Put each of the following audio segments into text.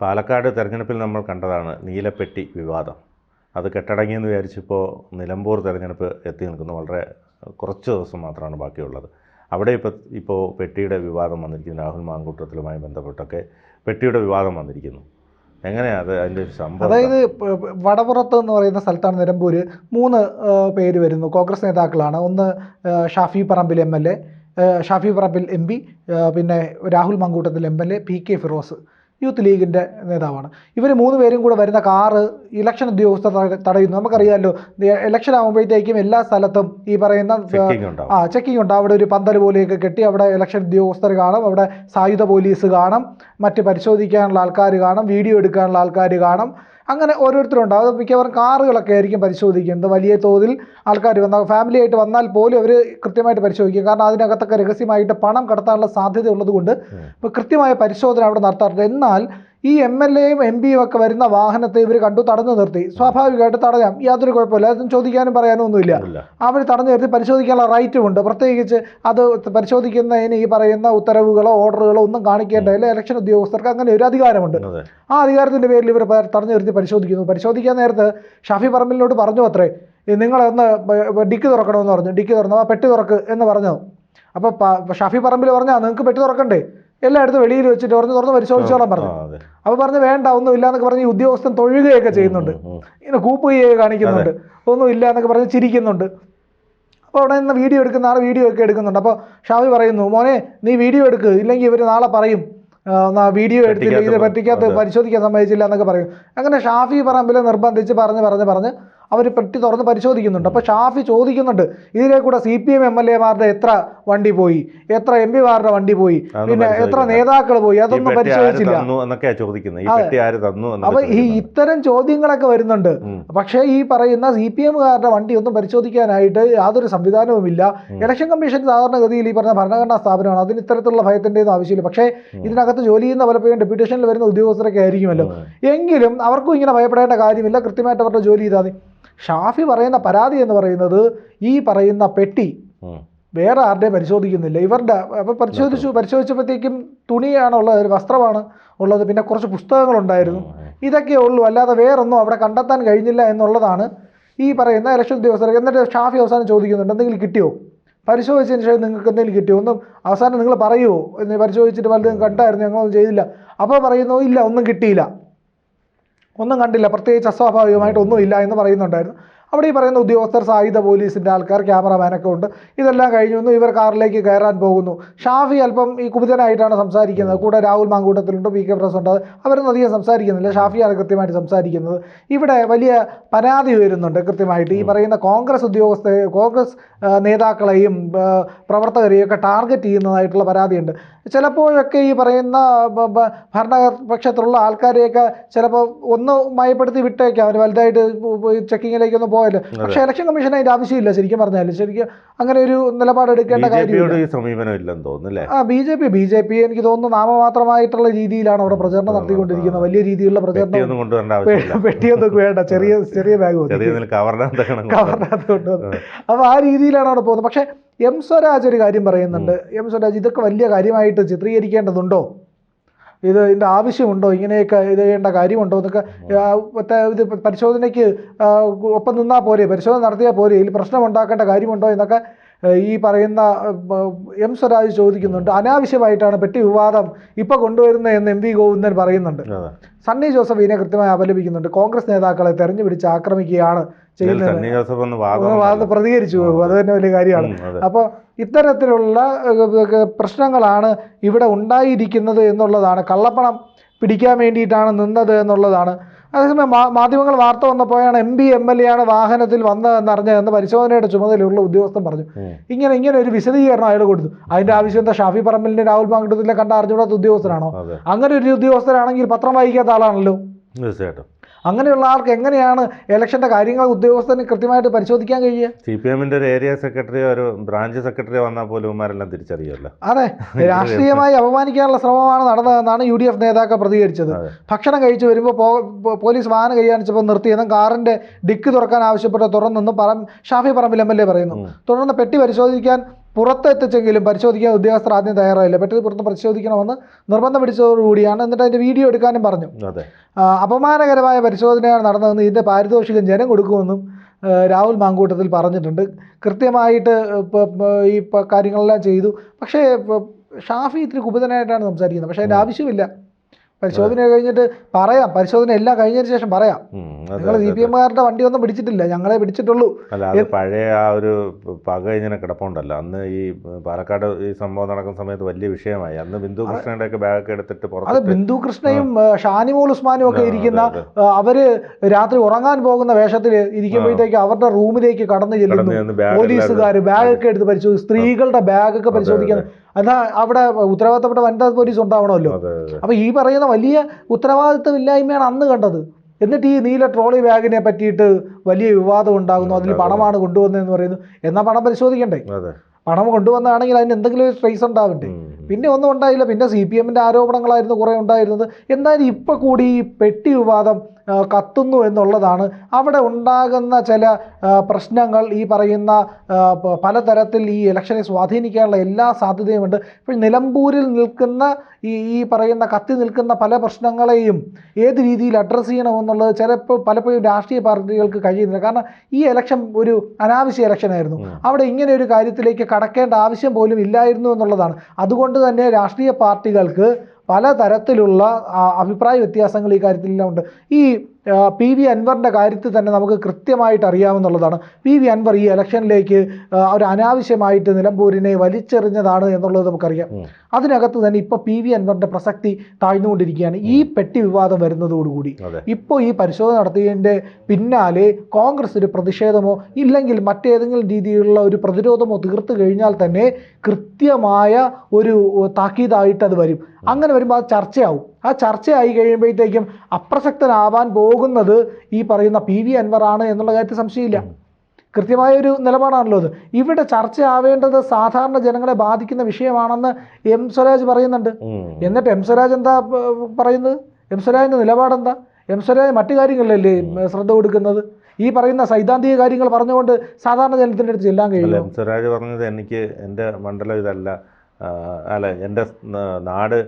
പാലക്കാട് തെരഞ്ഞെടുപ്പിൽ നമ്മൾ കണ്ടതാണ് നീലപ്പെട്ടി വിവാദം. അത് കെട്ടടങ്ങിയെന്ന് വിചാരിച്ചിപ്പോൾ നിലമ്പൂർ തെരഞ്ഞെടുപ്പ് എത്തി നിൽക്കുന്നു. വളരെ കുറച്ച് ദിവസം മാത്രമാണ് ബാക്കിയുള്ളത്. അവിടെ ഇപ്പോൾ ഇപ്പോൾ പെട്ടിയുടെ വിവാദം വന്നിരിക്കുന്നു. രാഹുൽ മാങ്കൂട്ടത്തിലുമായി ബന്ധപ്പെട്ടൊക്കെ പെട്ടിയുടെ വിവാദം വന്നിരിക്കുന്നു. എങ്ങനെയാണ് അത് അതിന്റെ ഒരു സംഭവം? അതായത് വടപുറത്ത് എന്ന് പറയുന്ന സ്ഥലത്താണ് നിലമ്പൂർ മൂന്ന് പേര് വരുന്നു. കോൺഗ്രസ് നേതാക്കളാണ്. ഒന്ന് Shafi Parambil M L A Shafi Parambil M P പിന്നെ Rahul Mankoottathil M L A P K Firos. Youth ലീഗിന്റെ നേതാവാണ്. ഇവർ മൂന്ന് പേരും കൂടെ വരുന്ന കാറ് ഇലക്ഷൻ ഉദ്യോഗസ്ഥർ തടയുന്നു. നമുക്കറിയാമല്ലോ ഇലക്ഷൻ ആകുമ്പോഴത്തേക്കും എല്ലാ സ്ഥലത്തും ഈ പറയുന്ന ആ ചെക്കിംഗ് ഉണ്ട് അവിടെ ഒരു പന്തൽ പോലെയൊക്കെ കെട്ടി അവിടെ ഇലക്ഷൻ ഉദ്യോഗസ്ഥർ കാണും. അവിടെ സായുധ പോലീസ് കാണും. മറ്റ് പരിശോധിക്കാനുള്ള ആൾക്കാർ കാണും. വീഡിയോ എടുക്കാനുള്ള ആൾക്കാർ കാണും. അങ്ങനെ ഓരോരുത്തരുണ്ട്. അത് മിക്കവാറും കാറുകളൊക്കെ ആയിരിക്കും പരിശോധിക്കുന്നത്. വലിയ തോതിൽ ആൾക്കാർ വന്നാൽ ഫാമിലി ആയിട്ട് വന്നാൽ പോലും അവർ കൃത്യമായിട്ട് പരിശോധിക്കും. കാരണം അതിനകത്തൊക്കെ രഹസ്യമായിട്ട് പണം കടത്താനുള്ള സാധ്യത ഉള്ളതുകൊണ്ട്. ഇപ്പോൾ കൃത്യമായ പരിശോധന അവിടെ നടത്താറുണ്ട്. എന്നാൽ ഈ എം എൽ എയും എം പിയും ഒക്കെ വരുന്ന വാഹനത്തെ ഇവർ കണ്ടു തടഞ്ഞു നിർത്തി. സ്വാഭാവികമായിട്ട് തടയാം. യാതൊരു കുഴപ്പമില്ല. അതും ചോദിക്കാനും പറയാനും ഒന്നുമില്ല അവർ തടഞ്ഞു നിർത്തി പരിശോധിക്കാനുള്ള റൈറ്റും ഉണ്ട്. പ്രത്യേകിച്ച് അത് പരിശോധിക്കുന്നതിന് ഈ പറയുന്ന ഉത്തരവുകളോ ഓർഡറുകളോ ഒന്നും കാണിക്കേണ്ടതില്ല ഇലക്ഷൻ ഉദ്യോഗസ്ഥർക്ക് അങ്ങനെ ഒരു അധികാരമുണ്ട്. ആ അധികാരത്തിന്റെ പേരിൽ ഇവർ തടഞ്ഞു നിർത്തി പരിശോധിക്കുന്നു. പരിശോധിക്കാൻ നേരത്ത് ഷാഫി പറമ്പിലിനോട് പറഞ്ഞു അത്രേ. "ഈ നിങ്ങളൊന്ന് ഡിക്കി തുറക്കണമെന്ന് പറഞ്ഞു. ഡിക്കി തുറന്നു. ആ പെട്ടി തുറക്ക് എന്ന് പറഞ്ഞു. അപ്പോൾ ഷാഫി പറമ്പിൽ പറഞ്ഞാൽ നിങ്ങൾക്ക് പെട്ടി തുറക്കണ്ടേ? എല്ലായിടത്തും വെളിയിൽ വെച്ചിട്ട് തുറന്ന് തുറന്ന് പരിശോധിച്ചോളാൻ പറഞ്ഞു. അപ്പോൾ പറഞ്ഞ് വേണ്ട ഒന്നും ഇല്ല എന്നൊക്കെ പറഞ്ഞ് ഈ ഉദ്യോഗസ്ഥൻ തൊഴുകയൊക്കെ ചെയ്യുന്നുണ്ട്. ഇങ്ങനെ കൂപ്പുകയൊക്കെ കാണിക്കുന്നുണ്ട്. ഒന്നും ഇല്ല എന്നൊക്കെ പറഞ്ഞ് ചിരിക്കുന്നുണ്ട്. അപ്പോൾ അവിടെ നിന്ന് വീഡിയോ എടുക്കുന്ന ആൾ വീഡിയോ ഒക്കെ എടുക്കുന്നുണ്ട്. അപ്പോൾ ഷാഫി പറയുന്നു മോനെ നീ വീഡിയോ എടുക്ക്. ഇല്ലെങ്കിൽ ഇവർ നാളെ പറയും. വീഡിയോ എടുത്തില്ല ഇത് പറ്റിക്കാത്ത. പരിശോധിക്കാൻ സമ്മതിച്ചില്ല എന്നൊക്കെ പറയും. അങ്ങനെ ഷാഫി പറമ്പിൽ നിർബന്ധിച്ച് പറഞ്ഞ് പറഞ്ഞ് പറഞ്ഞ് അവർ പെട്ടി തുറന്ന് പരിശോധിക്കുന്നുണ്ട്. അപ്പോൾ ഷാഫി ചോദിക്കുന്നുണ്ട് ഇതിലെ കൂടെ C P M M L എമാരുടെ എത്ര വണ്ടി പോയി? എത്ര എം പിമാരുടെ വണ്ടി പോയി? പിന്നെ എത്ര. നേതാക്കൾ പോയി? അതൊന്നും പരിശോധിച്ചില്ല. അപ്പൊ ഈ ഇത്തരം ചോദ്യങ്ങളൊക്കെ വരുന്നുണ്ട്. പക്ഷേ ഈ പറയുന്ന സി പി എമ്മുകാരുടെ വണ്ടി ഒന്നും പരിശോധിക്കാനായിട്ട് യാതൊരു സംവിധാനവുമില്ല. ഇലക്ഷൻ കമ്മീഷൻ സാധാരണഗതിയിൽ ഈ പറഞ്ഞ ഭരണഘടനാ സ്ഥാപനമാണ്. അതിന് ഇത്തരത്തിലുള്ള ഭയത്തിന്റെയൊന്നും ആവശ്യമില്ല. പക്ഷേ ഇതിനകത്ത് ജോലി ചെയ്യുന്ന പലപ്പോഴും ഡെപ്യൂട്ടേഷനിൽ വരുന്ന ഉദ്യോഗസ്ഥരൊക്കെ ആയിരിക്കുമല്ലോ. എങ്കിലും അവർക്കും ഇങ്ങനെ ഭയപ്പെടേണ്ട കാര്യമില്ല. കൃത്യമായിട്ട് അവരുടെ ജോലി ചെയ്താൽ മതി ഷാഫി പറയുന്ന പരാതി എന്ന് പറയുന്നത് ഈ പറയുന്ന പെട്ടി വേറെ ആരുടെയും പരിശോധിക്കുന്നില്ല. ഇവരുടെ അപ്പോൾ പരിശോധിച്ചു പരിശോധിച്ചപ്പോഴത്തേക്കും തുണിയാണുള്ളത് ഒരു വസ്ത്രമാണ് ഉള്ളത് പിന്നെ കുറച്ച് പുസ്തകങ്ങളുണ്ടായിരുന്നു. ഇതൊക്കെയേ ഉള്ളൂ അല്ലാതെ വേറൊന്നും അവിടെ കണ്ടെത്താൻ കഴിഞ്ഞില്ല എന്നുള്ളതാണ് ഈ പറയുന്ന ഇലക്ഷൻ ഉദ്യോഗസ്ഥർ എന്നിട്ട് ഷാഫി അവസാനം ചോദിക്കുന്നുണ്ട് എന്തെങ്കിലും കിട്ടിയോ? പരിശോധിച്ചതിന് ശേഷം നിങ്ങൾക്ക് എന്തെങ്കിലും കിട്ടിയോ? ഒന്നും അവസാനം നിങ്ങൾ പറയുമോ എന്ന് പരിശോധിച്ചിട്ട് വല്ലതും കണ്ടായിരുന്നു ഞങ്ങളൊന്നും ചെയ്തില്ല. അപ്പോൾ പറയുന്നു ഇല്ല ഒന്നും കിട്ടിയില്ല. ഒന്നും കണ്ടില്ല. പ്രത്യേകിച്ച് അസ്വാഭാവികമായിട്ട് ഒന്നും ഇല്ല എന്ന് പറയുന്നുണ്ടായിരുന്നു. അവിടെ ഈ പറയുന്ന ഉദ്യോഗസ്ഥർ സായുധ പോലീസിന്റെ ആൾക്കാർ ക്യാമറമാനൊക്കെ ഉണ്ട്. ഇതെല്ലാം കഴിഞ്ഞു വന്നു. ഇവർ കാറിലേക്ക് കയറാൻ പോകുന്നു. ഷാഫി അല്പം ഈ കുപിതനായിട്ടാണ് സംസാരിക്കുന്നത്. കൂടെ രാഹുൽ മാങ്കൂട്ടത്തിലുണ്ട് പി കെ പ്രസ് ഉണ്ട് അവരൊന്നും അധികം സംസാരിക്കുന്നില്ല. ഷാഫിയാണ് കൃത്യമായിട്ട് സംസാരിക്കുന്നത്. ഇവിടെ വലിയ പരാതി ഉയരുന്നുണ്ട് കൃത്യമായിട്ട്. ഈ പറയുന്ന കോൺഗ്രസ് ഉദ്യോഗസ്ഥ കോൺഗ്രസ് നേതാക്കളെയും പ്രവർത്തകരെയും ഒക്കെ ടാർഗറ്റ് ചെയ്യുന്നതായിട്ടുള്ള പരാതിയുണ്ട്. ചിലപ്പോഴൊക്കെ ഈ പറയുന്ന ഭരണപക്ഷത്തിലുള്ള ആൾക്കാരെയൊക്കെ ചിലപ്പോൾ ഒന്ന് മയപ്പെടുത്തി വിട്ടേക്കാം. അവർ വലുതായിട്ട് ചെക്കിങ്ങിലേക്കൊന്നും പോയല്ലോ പക്ഷേ ഇലക്ഷൻ കമ്മീഷൻ അതിന്റെ ആവശ്യമില്ല ശരിക്കും പറഞ്ഞാൽ ശരിക്കും അങ്ങനെ ഒരു നിലപാട് എടുക്കേണ്ട ബി ജെ ഈ സമീപനം ഇല്ലെന്ന് തോന്നുന്നു അല്ലേ? ആ B J P B J P എനിക്ക് തോന്നുന്നു നാമമാത്രമായിട്ടുള്ള രീതിയിലാണ് അവിടെ പ്രചരണം നടത്തിക്കൊണ്ടിരിക്കുന്നത്. വലിയ രീതിയിലുള്ള പ്രചരണം പെട്ടിയൊന്നും വേണ്ട. ചെറിയ ചെറിയ ബാഗ് കവറിനകത്ത് കൊണ്ടുവന്ന് അപ്പോൾ ആ. രീതിയിലാണ് അവിടെ പോകുന്നത്. പക്ഷേ എം സ്വരാജ് ഒരു കാര്യം പറയുന്നുണ്ട്. എം സ്വരാജ് ഇതൊക്കെ വലിയ കാര്യമായിട്ട് ചിത്രീകരിക്കേണ്ടതുണ്ടോ? ഇത് ഇതിന്റെ ആവശ്യമുണ്ടോ? ഇങ്ങനെയൊക്കെ ഇത് ചെയ്യേണ്ട കാര്യമുണ്ടോ എന്നൊക്കെ മറ്റേ ഇത് പരിശോധനയ്ക്ക് ഒപ്പം നിന്നാൽ പോരെ പരിശോധന നടത്തിയാൽ പോരെ ഇതിൽ പ്രശ്നം ഉണ്ടാക്കേണ്ട കാര്യമുണ്ടോ എന്നൊക്കെ ഈ പറയുന്ന എം സ്വരാജ് ചോദിക്കുന്നുണ്ട് അനാവശ്യമായിട്ടാണ് പെട്ടി വിവാദം ഇപ്പൊ കൊണ്ടുവരുന്നത് എന്ന് എം വി ഗോവിന്ദൻ പറയുന്നുണ്ട്. സണ്ണി ജോസഫ് ഇതിനെ കൃത്യമായി അപലപിക്കുന്നുണ്ട്. കോൺഗ്രസ് നേതാക്കളെ തെരഞ്ഞു പിടിച്ച് ആക്രമിക്കുകയാണ് ചെയ്യുന്നത്. ജോസഫ് ഒന്ന് അത് പ്രതികരിച്ചു. തന്നെ വലിയ കാര്യമാണ്. അപ്പോൾ ഇത്തരത്തിലുള്ള പ്രശ്നങ്ങളാണ് ഇവിടെ ഉണ്ടായിരിക്കുന്നത് എന്നുള്ളതാണ്. കള്ളപ്പണം പിടിക്കാൻ വേണ്ടിയിട്ടാണ് നിന്നത് എന്നുള്ളതാണ്. അതേസമയം മാധ്യമങ്ങൾ വാർത്ത വന്നപ്പോഴാണ് M P M L A ആണ് വാഹനത്തിൽ വന്നതെന്ന് അറിഞ്ഞതെന്ന് പരിശോധനയുടെ ചുമതലയുള്ള ഉദ്യോഗസ്ഥൻ പറഞ്ഞു. ഇങ്ങനെ ഇങ്ങനെ ഒരു വിശദീകരണം അയാൾ കൊടുത്തു. അതിന്റെ ആവശ്യം എന്താ? ഷാഫി പറമ്പലിന്റെ രാഹുൽ മാങ്കട്ടത്തിലെ കണ്ട അറിഞ്ഞുകൂടാത്ത ഉദ്യോഗസ്ഥനാണോ? അങ്ങനെ ഒരു ഉദ്യോഗസ്ഥനാണെങ്കിൽ പത്രം വായിക്കാത്ത ആളാണല്ലോ. തീർച്ചയായിട്ടും. അങ്ങനെയുള്ള ആൾക്ക് എങ്ങനെയാണ് ഇലക്ഷന്റെ കാര്യങ്ങൾ ഉദ്യോഗസ്ഥന് കൃത്യമായിട്ട് പരിശോധിക്കാൻ കഴിയുക? സി പി എമ്മിന്റെ ഒരു ഏരിയ സെക്രട്ടറിയോ ഒരു ബ്രാഞ്ച് സെക്രട്ടറിയോ വന്നാൽ പോലും ഇവന്മാരെല്ലാം തിരിച്ചറിയുമല്ലോ. അതെ രാഷ്ട്രീയമായി അപമാനിക്കാനുള്ള ശ്രമമാണ് നടന്നതെന്നാണ് യു ഡി എഫ് നേതാക്കൾ പ്രതികരിച്ചത്. ഭക്ഷണം കഴിച്ചു വരുമ്പോൾ പോലീസ് വാഹനം കൈയാണിച്ചപ്പോൾ നിർത്തിയെന്നും കാറിന്റെ ഡിക്ക് തുറക്കാൻ ആവശ്യപ്പെട്ട് തുറന്നെന്നും പറ Shafi Parambil M L A പറയുന്നു. തുടർന്ന് പെട്ടി പരിശോധിക്കാൻ പുറത്തെത്തിച്ചെങ്കിലും പരിശോധിക്കാൻ ഉദ്യോഗസ്ഥർ ആദ്യം തയ്യാറായില്ല. പെട്ടെന്ന് പുറത്ത് പരിശോധിക്കണമെന്ന് നിർബന്ധം പിടിച്ചതോടുകൂടിയാണ് എന്നിട്ട് അതിന്റെ വീഡിയോ എടുക്കാനും പറഞ്ഞു. അപമാനകരമായ പരിശോധനയാണ് നടന്നതെന്ന് ഇതിന്റെ പാരിതോഷികം ജനം കൊടുക്കുമെന്നും രാഹുൽ മാങ്കൂട്ടത്തിൽ പറഞ്ഞിട്ടുണ്ട്. കൃത്യമായിട്ട് ഈ കാര്യങ്ങളെല്ലാം ചെയ്തു. പക്ഷേ ഷാഫി ഇത്തിരി കുപിതനായിട്ടാണ് സംസാരിക്കുന്നത്. പക്ഷേ അതിന്റെ ആവശ്യമില്ല. പരിശോധന കഴിഞ്ഞിട്ട് പറയാം. പരിശോധന എല്ലാം കഴിഞ്ഞതിന് ശേഷം പറയാം. നിങ്ങൾ സി പി എമ്മുകാരുടെ വണ്ടിയൊന്നും പിടിച്ചിട്ടില്ല. ഞങ്ങളെ പിടിച്ചിട്ടുള്ളൂ. അല്ല അത് പഴയ ആ ഒരു പക ഇങ്ങനെ കിടപ്പുണ്ടല്ലോ. അന്ന് ഈ പാലക്കാട് ഈ സംഭവം നടക്കുന്ന സമയത്ത് വലിയ വിഷയമായി. അന്ന് ബിന്ദു കൃഷ്ണയുടെ ഒക്കെ ബാഗൊക്കെ എടുത്തിട്ട് അത് ബിന്ദു കൃഷ്ണയും ഷാനിമോൾ ഉസ്മാനും ഒക്കെ ഇരിക്കുന്ന അവർ രാത്രി ഉറങ്ങാൻ പോകുന്ന വേഷത്തിൽ ഇരിക്കുമ്പോഴത്തേക്ക് അവരുടെ റൂമിലേക്ക് കടന്നു ചെല്ലുന്നു. പോലീസുകാർ ബാഗൊക്കെ എടുത്ത് പരിശോധിച്ചു സ്ത്രീകളുടെ ബാഗൊക്കെ പരിശോധിക്കാൻ എന്നാ അവിടെ ഉത്തരവാദിത്തപ്പെട്ട വനിതാ പോലീസ് ഉണ്ടാവണമല്ലോ. അപ്പൊ ഈ പറയുന്ന വലിയ ഉത്തരവാദിത്തമില്ലായ്മയാണ് അന്ന് കണ്ടത്. എന്നിട്ട് ഈ നീല ട്രോളി ബാഗിനെ പറ്റിയിട്ട് വലിയ വിവാദം ഉണ്ടാകുന്നു. അതിൽ പണമാണ് കൊണ്ടുവന്നതെന്ന് പറയുന്നു. എന്നാ പണം പരിശോധിക്കണ്ടേ? പണം കൊണ്ടുവന്നാണെങ്കിൽ അതിന് എന്തെങ്കിലും ഒരു ട്രേസ് ഉണ്ടാവണ്ടേ പിന്നെ ഒന്നും ഉണ്ടായില്ല. പിന്നെ സി പി എമ്മിന്റെ ആരോപണങ്ങളായിരുന്നു കുറേ ഉണ്ടായിരുന്നത്. എന്തായാലും ഇപ്പോൾ കൂടി ഈ പെട്ടി വിവാദം കത്തുന്നു എന്നുള്ളതാണ്. അവിടെ ഉണ്ടാകുന്ന ചില പ്രശ്നങ്ങൾ ഈ പറയുന്ന പലതരത്തിൽ ഈ ഇലക്ഷനെ സ്വാധീനിക്കാനുള്ള എല്ലാ സാധ്യതയുമുണ്ട്. ഇപ്പോൾ നിലമ്പൂരിൽ നിൽക്കുന്ന ഈ ഈ പറയുന്ന കത്തി നിൽക്കുന്ന പല പ്രശ്നങ്ങളെയും ഏത് രീതിയിൽ അഡ്രസ്സ് ചെയ്യണമെന്നുള്ളത് ചിലപ്പോൾ പലപ്പോഴും രാഷ്ട്രീയ പാർട്ടികൾക്ക് കഴിയുന്നില്ല. കാരണം ഈ ഇലക്ഷൻ ഒരു അനാവശ്യ ഇലക്ഷനായിരുന്നു അവിടെ ഇങ്ങനെ ഒരു കാര്യത്തിലേക്ക് കടക്കേണ്ട ആവശ്യം പോലും ഇല്ലായിരുന്നു എന്നുള്ളതാണ്. അതുകൊണ്ട് തന്നെ രാഷ്ട്രീയ പാർട്ടികൾക്ക് പലതരത്തിലുള്ള അഭിപ്രായ വ്യത്യാസങ്ങൾ ഈ കാര്യത്തിലെല്ലാം ഉണ്ട്. ഈ പി വി അൻവറിന്റെ കാര്യത്തിൽ തന്നെ നമുക്ക് കൃത്യമായിട്ട് അറിയാമെന്നുള്ളതാണ്. പി വി അൻവർ ഈ ഇലക്ഷനിലേക്ക് ഒരു അനാവശ്യമായിട്ട് നിലമ്പൂരിനെ വലിച്ചെറിഞ്ഞതാണ് എന്നുള്ളത് നമുക്കറിയാം. അതിനകത്ത് തന്നെ ഇപ്പോൾ പി വി അൻവറിന്റെ പ്രസക്തി താഴ്ന്നുകൊണ്ടിരിക്കുകയാണ്. ഈ പെട്ടി വിവാദം വരുന്നതോടുകൂടി. ഇപ്പോൾ ഈ പരിശോധന നടത്തിയതിന്റെ പിന്നാലെ കോൺഗ്രസ് ഒരു പ്രതിഷേധമോ ഇല്ലെങ്കിൽ മറ്റേതെങ്കിലും രീതിയിലുള്ള ഒരു പ്രതിരോധമോ തീർത്തു കഴിഞ്ഞാൽ തന്നെ കൃത്യമായ ഒരു താക്കീതായിട്ട് അത് വരും. അങ്ങനെ വരുമ്പോൾ അത് ചർച്ചയാവും. ആ ചർച്ചയായി കഴിയുമ്പോഴത്തേക്കും അപ്രസക്തനാവാൻ പോകുന്നത് ഈ പറയുന്ന പി വി അൻവറാണ് എന്നുള്ള കാര്യത്തിൽ സംശയമില്ല. കൃത്യമായ ഒരു നിലപാടാണല്ലോ അത്. ഇവിടെ ചർച്ചയാവേണ്ടത് സാധാരണ ജനങ്ങളെ ബാധിക്കുന്ന വിഷയമാണെന്ന് എം സ്വരാജ് പറയുന്നുണ്ട്. എന്നിട്ട് എം സ്വരാജ് എന്താ പറയുന്നത്? എം സ്വരാജിന്റെ നിലപാടെന്താ? എം സ്വരാജ് മറ്റു കാര്യങ്ങളിലല്ലേ ശ്രദ്ധ കൊടുക്കുന്നത്? ഈ പറയുന്ന സൈദ്ധാന്തിക കാര്യങ്ങൾ പറഞ്ഞുകൊണ്ട് സാധാരണ ജനത്തിന്റെ അടുത്ത് ചെല്ലാൻ കഴിയില്ല എം സ്വരാജ് പറഞ്ഞത് എനിക്ക് എന്റെ മണ്ഡലം ഇതല്ല. അല്ല? എന്റെ നാട്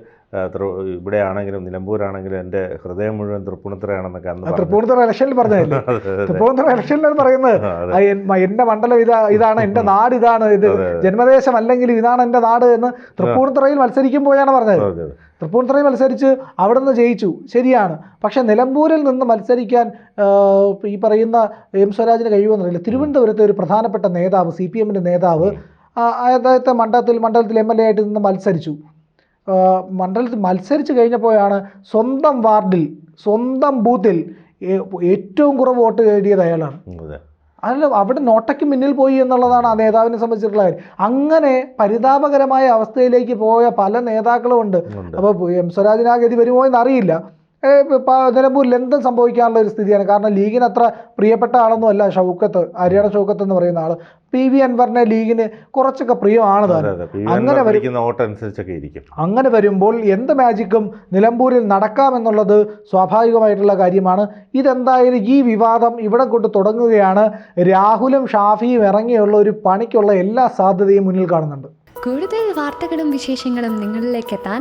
ഇവിടെയാണെങ്കിലും നിലമ്പൂരാണെങ്കിലും എന്റെ ഹൃദയം മുഴുവൻ തൃപ്പൂണിത്തുറയാണെന്നൊക്കെ അന്ന് തൃപ്പൂണിത്തുറ ഇലക്ഷനിൽ അതെ. തൃപ്പൂണിത്തുറ ഇലക്ഷനിലാണ് പറയുന്നത് എന്റെ മണ്ഡലം ഇതാ ഇതാണ് എന്റെ നാട് ഇതാണ് ഇത്. ജന്മദേശം അല്ലെങ്കിലും ഇതാണ് എന്റെ നാട് എന്ന് തൃപ്പൂണിത്തുറയിൽ മത്സരിക്കുമ്പോഴാണ് പറഞ്ഞത്. തൃപ്പൂണിത്തുറയിൽ മത്സരിച്ച് അവിടെ നിന്ന് ജയിച്ചു ശരിയാണ്. പക്ഷേ നിലമ്പൂരിൽ നിന്ന് മത്സരിക്കാൻ ഈ പറയുന്ന എം സ്വരാജിന് കഴിയുമെന്നറിയില്ല. തിരുവനന്തപുരത്തെ ഒരു പ്രധാനപ്പെട്ട നേതാവ് സി പി എമ്മിന്റെ നേതാവ് അദ്ദേഹത്തെ മണ്ഡലത്തിൽ മണ്ഡലത്തിൽ എം എൽ എ ആയിട്ട് നിന്ന് മത്സരിച്ചു. മണ്ഡലത്തിൽ മത്സരിച്ച് കഴിഞ്ഞപ്പോഴാണ് സ്വന്തം വാർഡിൽ സ്വന്തം ബൂത്തിൽ ഏറ്റവും കുറവ് വോട്ട് നേടിയത് അയാളാണ്. അല്ല അവിടെ നോട്ടയ്ക്ക് മുന്നിൽ പോയി എന്നുള്ളതാണ് ആ നേതാവിനെ സംബന്ധിച്ചിട്ടുള്ള കാര്യം. അങ്ങനെ പരിതാപകരമായ അവസ്ഥയിലേക്ക് പോയ പല നേതാക്കളും ഉണ്ട്. അപ്പോൾ എം സ്വരാജിനാഗതി വരുമോ എന്ന് അറിയില്ല ഏ, ഇപ്പൊ നിലമ്പൂരിൽ എന്തും സംഭവിക്കാനുള്ള ഒരു സ്ഥിതിയാണ്. കാരണം ലീഗിന് അത്ര പ്രിയപ്പെട്ട ആളൊന്നും അല്ല ഷൗക്കത്ത് ഹരിയാണ ഷൗക്കത്ത് എന്ന് പറയുന്ന ആൾ പി വി അൻവറിനെ ലീഗിന് കുറച്ചൊക്കെ പ്രിയമാണ് അങ്ങനെ അനുസരിച്ചൊക്കെ ഇരിക്കും. അങ്ങനെ വരുമ്പോൾ എന്ത് മാജിക്കും നിലമ്പൂരിൽ നടക്കാമെന്നുള്ളത് സ്വാഭാവികമായിട്ടുള്ള കാര്യമാണ്. ഇതെന്തായാലും ഈ വിവാദം ഇവിടെ കൊണ്ട് തുടങ്ങുകയാണ്. രാഹുലും ഷാഫിയും ഇറങ്ങിയുള്ള ഒരു പണിക്കുള്ള എല്ലാ സാധ്യതയും മുന്നിൽ കാണുന്നുണ്ട്. കൂടുതൽ വാർത്തകളും വിശേഷങ്ങളും നിങ്ങളിലേക്ക് എത്താൻ